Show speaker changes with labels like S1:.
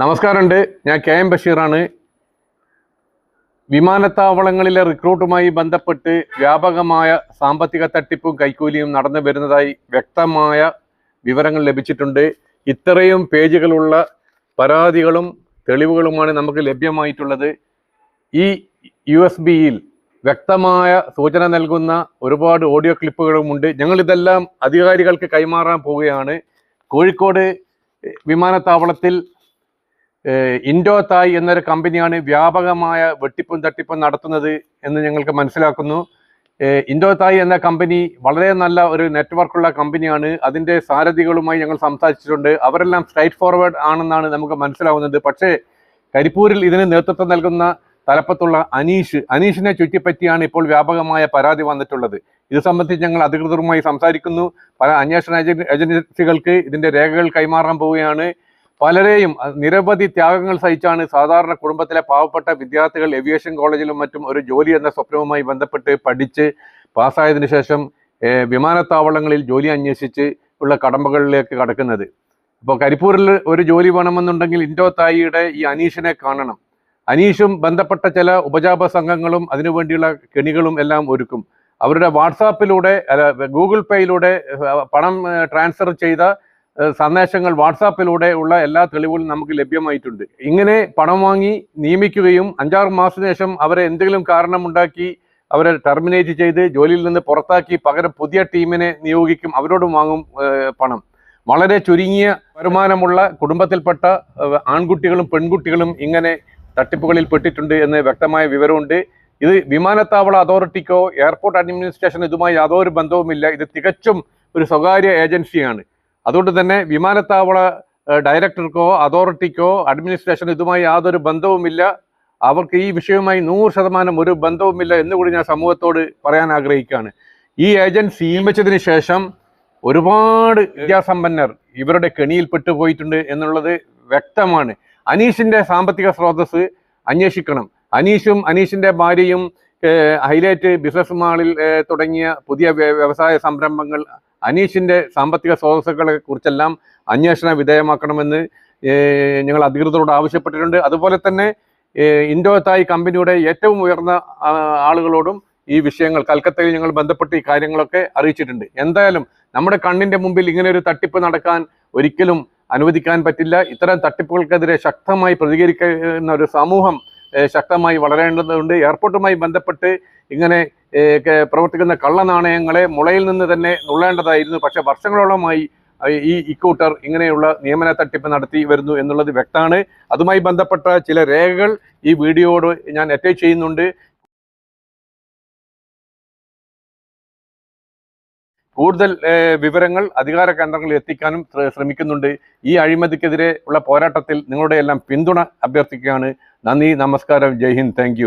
S1: നമസ്കാരമുണ്ട്. ഞാൻ K M ബഷീറാണ്. വിമാനത്താവളങ്ങളിലെ റിക്രൂട്ടുമായി ബന്ധപ്പെട്ട് വ്യാപകമായ സാമ്പത്തിക തട്ടിപ്പും കൈക്കൂലിയും നടന്നു വരുന്നതായി വ്യക്തമായ വിവരങ്ങൾ ലഭിച്ചിട്ടുണ്ട്. ഇത്രയും പേജുകളുള്ള പരാതികളും തെളിവുകളുമാണ് നമുക്ക് ലഭ്യമായിട്ടുള്ളത്. ഈ യു എസ് ബിയിൽ വ്യക്തമായ സൂചന നൽകുന്ന ഒരുപാട് ഓഡിയോ ക്ലിപ്പുകളുമുണ്ട് ഞങ്ങളിതെല്ലാം അധികാരികൾക്ക് കൈമാറാൻ പോവുകയാണ്. കോഴിക്കോട് വിമാനത്താവളത്തിൽ ഇൻഡോ തായ് എന്നൊരു കമ്പനിയാണ് വ്യാപകമായ വെട്ടിപ്പും തട്ടിപ്പും നടത്തുന്നത് എന്ന് ഞങ്ങൾക്ക് മനസ്സിലാക്കുന്നു. ഇൻഡോ തായ് എന്ന കമ്പനി വളരെ നല്ല ഒരു നെറ്റ്വർക്കുള്ള കമ്പനിയാണ്. അതിന്റെ സാരഥികളുമായി ഞങ്ങൾ സംസാരിച്ചിട്ടുണ്ട്. അവരെല്ലാം സ്ട്രൈറ്റ് ഫോർവേഡ് ആണെന്നാണ് നമുക്ക് മനസ്സിലാവുന്നത്. പക്ഷേ കരിപ്പൂരിൽ ഇതിന് നേതൃത്വം നൽകുന്ന തലപ്പത്തുള്ള അനീഷ് അനീഷിനെ ചുറ്റിപ്പറ്റിയാണ് ഇപ്പോൾ വ്യാപകമായ പരാതി വന്നിട്ടുള്ളത്. ഇത് സംബന്ധിച്ച് ഞങ്ങൾ അധികൃതരുമായി സംസാരിക്കുന്നു. പല അന്വേഷണ ഏജൻസികൾക്ക് ഇതിന്റെ രേഖകൾ കൈമാറാൻ പോവുകയാണ്. പലരെയും നിരവധി ത്യാഗങ്ങൾ സഹിച്ചാണ് സാധാരണ കുടുംബത്തിലെ പാവപ്പെട്ട വിദ്യാർത്ഥികൾ ഏവിയേഷൻ കോളേജിലും മറ്റും ഒരു ജോലി എന്ന സ്വപ്നവുമായി ബന്ധപ്പെട്ട് പഠിച്ച് പാസ്സായതിനു ശേഷം വിമാനത്താവളങ്ങളിൽ ജോലി അന്വേഷിച്ച് ഉള്ള കടമ്പകളിലേക്ക് കടക്കുന്നത്. അപ്പോൾ കരിപ്പൂരിൽ ഒരു ജോലി വേണമെന്നുണ്ടെങ്കിൽ ഇൻഡോ തായിയുടെ ഈ അനീഷിനെ കാണണം. അനീഷും ബന്ധപ്പെട്ട ചില ഉപജാപ സംഘങ്ങളും അതിനുവേണ്ടിയുള്ള കെണികളും എല്ലാം ഒരുക്കും. അവരുടെ വാട്സാപ്പിലൂടെ അല്ല ഗൂഗിൾ പേയിലൂടെ പണം ട്രാൻസ്ഫർ ചെയ്ത സന്ദേശങ്ങൾ വാട്സാപ്പിലൂടെ ഉള്ള എല്ലാ തെളിവുകളും നമുക്ക് ലഭ്യമായിട്ടുണ്ട്. ഇങ്ങനെ പണം വാങ്ങി നിയമിക്കുകയും അഞ്ചാറ് മാസത്തിന് ശേഷം അവരെ എന്തെങ്കിലും കാരണമുണ്ടാക്കി അവരെ ടെർമിനേറ്റ് ചെയ്ത് ജോലിയിൽ നിന്ന് പുറത്താക്കി പകരം പുതിയ ടീമിനെ നിയോഗിക്കും അവരോടും വാങ്ങും പണം. വളരെ ചുരുങ്ങിയ വരുമാനമുള്ള കുടുംബത്തിൽപ്പെട്ട ആൺകുട്ടികളും പെൺകുട്ടികളും ഇങ്ങനെ തട്ടിപ്പുകളിൽ പെട്ടിട്ടുണ്ട് എന്ന് വ്യക്തമായ വിവരമുണ്ട്. ഇത് വിമാനത്താവള അതോറിറ്റിക്കോ എയർപോർട്ട് അഡ്മിനിസ്ട്രേഷൻ ഇതുമായി യാതൊരു ബന്ധവുമില്ല. ഇത് തികച്ചും ഒരു സ്വകാര്യ ഏജൻസിയാണ്. അതുകൊണ്ട് തന്നെ വിമാനത്താവള ഡയറക്ടർക്കോ അതോറിറ്റിക്കോ അഡ്മിനിസ്ട്രേഷനോ ഇതുമായി യാതൊരു ബന്ധവുമില്ല. അവർക്ക് ഈ വിഷയവുമായി നൂറ് ശതമാനം ഒരു ബന്ധവുമില്ല എന്നുകൂടി ഞാൻ സമൂഹത്തോട് പറയാൻ ആഗ്രഹിക്കുകയാണ്. ഈ ഏജൻസി നിയമിച്ചതിന് ശേഷം ഒരുപാട് വിദ്യാസമ്പന്നർ ഇവരുടെ കെണിയിൽ പെട്ടുപോയിട്ടുണ്ട് എന്നുള്ളത് വ്യക്തമാണ്. അനീഷിന്റെ സാമ്പത്തിക സ്രോതസ് അന്വേഷിക്കണം. അനീഷും അനീഷിന്റെ ഭാര്യയും ഹൈലൈറ്റ് ബിസിനസ് മാളിൽ തുടങ്ങിയ പുതിയ വ്യ- വ്യവസായ സംരംഭങ്ങൾ അനീഷിന്റെ സാമ്പത്തിക സ്രോതസ്സുകളെ കുറിച്ചെല്ലാം അന്വേഷണ വിധേയമാക്കണമെന്ന് ഞങ്ങൾ അധികൃതരോട് ആവശ്യപ്പെട്ടിട്ടുണ്ട്. അതുപോലെ തന്നെ ഇൻഡോ തായ് കമ്പനിയുടെ ഏറ്റവും ഉയർന്ന ആളുകളോടും ഈ വിഷയങ്ങൾ കൽക്കത്തയിൽ ഞങ്ങൾ ബന്ധപ്പെട്ട് ഈ കാര്യങ്ങളൊക്കെ അറിയിച്ചിട്ടുണ്ട്. എന്തായാലും നമ്മുടെ കണ്ണിന്റെ മുമ്പിൽ ഇങ്ങനെ ഒരു തട്ടിപ്പ് നടക്കാൻ ഒരിക്കലും അനുവദിക്കാൻ പറ്റില്ല. ഇത്തരം തട്ടിപ്പുകൾക്കെതിരെ ശക്തമായി പ്രതികരിക്കുന്ന ഒരു സമൂഹം ശക്തമായി വളരേണ്ടതുണ്ട്. എയർപോർട്ടുമായി ബന്ധപ്പെട്ട് ഇങ്ങനെ പ്രവർത്തിക്കുന്ന കള്ളനാണയങ്ങളെ മുളയിൽ നിന്ന് തന്നെ നുള്ളേണ്ടതായിരുന്നു. പക്ഷെ വർഷങ്ങളോളമായി ഈ ഇക്കൂട്ടർ ഇങ്ങനെയുള്ള നിയമന തട്ടിപ്പ് നടത്തി വരുന്നു എന്നുള്ളത് വ്യക്തമാണ്. അതുമായി ബന്ധപ്പെട്ട ചില രേഖകൾ ഈ വീഡിയോയോട് ഞാൻ അറ്റാച്ച് ചെയ്യുന്നുണ്ട്. കൂടുതൽ വിവരങ്ങൾ അധികാര കേന്ദ്രങ്ങളിൽ എത്തിക്കാനും ശ്രമിക്കുന്നുണ്ട്. ഈ അഴിമതിക്കെതിരെ ഉള്ള പോരാട്ടത്തിൽ നിങ്ങളുടെ എല്ലാം പിന്തുണ അഭ്യർത്ഥിക്കുകയാണ്. നന്ദി നമസ്കാരം. ജയ് ഹിന്ദ്. താങ്ക്